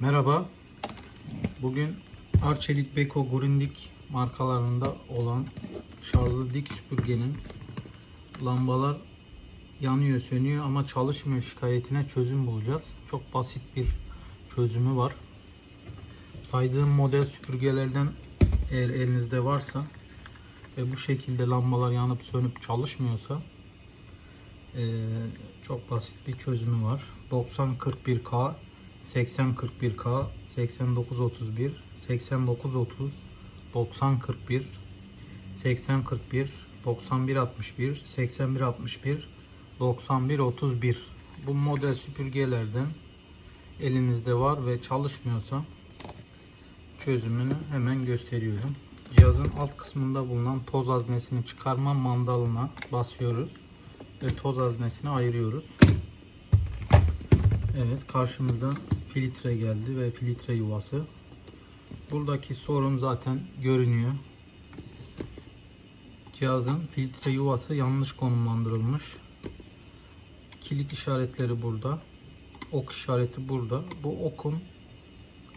Merhaba. Bugün Arçelik, Beko, Grundig markalarında olan şarjlı dik süpürgenin lambalar yanıyor, sönüyor ama çalışmıyor şikayetine çözüm bulacağız. Çok basit bir çözümü var. Saydığım model süpürgelerden eğer elinizde varsa ve bu şekilde lambalar yanıp sönüp çalışmıyorsa ee, çok basit bir çözümü var. 9041K, 8041K, 8931, 8930, 9041, 8041, 9161, 8161, 9131. Bu model süpürgelerden elinizde var ve çalışmıyorsa çözümünü hemen gösteriyorum. Cihazın alt kısmında bulunan toz haznesini çıkarma mandalına basıyoruz ve toz haznesini ayırıyoruz. Evet karşımıza filtre geldi ve filtre yuvası. Buradaki sorun zaten görünüyor. Cihazın filtre yuvası yanlış konumlandırılmış. Kilit işaretleri burada. Ok işareti burada. Bu okun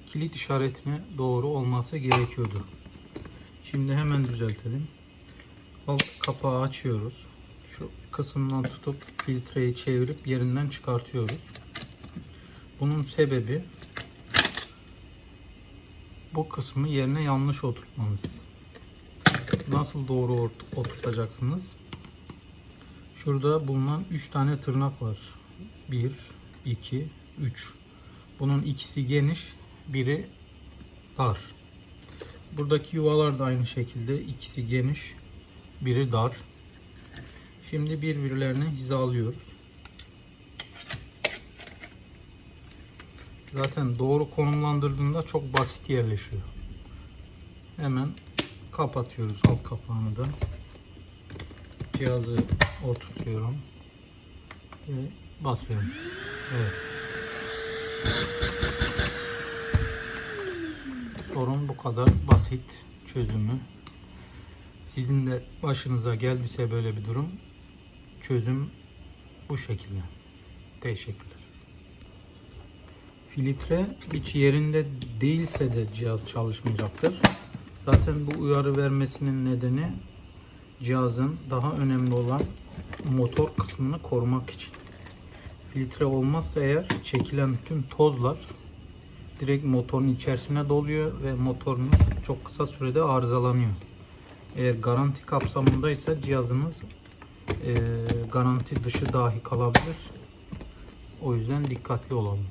kilit işaretine doğru olması gerekiyordu. Şimdi hemen düzeltelim. Alt kapağı açıyoruz. Şu kısımdan tutup filtreyi çevirip yerinden çıkartıyoruz. Bunun sebebi bu kısmı yerine yanlış oturtmanız. Nasıl doğru oturtacaksınız? Şurada bulunan 3 tane tırnak var. 1, 2, 3. Bunun ikisi geniş, biri dar. Buradaki yuvalar da aynı şekilde ikisi geniş, biri dar. Şimdi birbirlerine hizalıyoruz. Zaten doğru konumlandırdığında çok basit yerleşiyor. Hemen kapatıyoruz alt kapağını da. Cihazı oturtuyorum ve basıyorum. Evet. Sorun bu kadar basit çözümü. Sizin de başınıza geldiyse böyle bir durum çözüm bu şekilde. Teşekkürler. Filtre hiç yerinde değilse de cihaz çalışmayacaktır. Zaten bu uyarı vermesinin nedeni cihazın daha önemli olan motor kısmını korumak için. Filtre olmazsa eğer çekilen tüm tozlar direkt motorun içerisine doluyor ve motorunuz çok kısa sürede arızalanıyor. Eğer garanti kapsamındaysa cihazınız e, garanti dışı dahi kalabilir. O yüzden dikkatli olalım.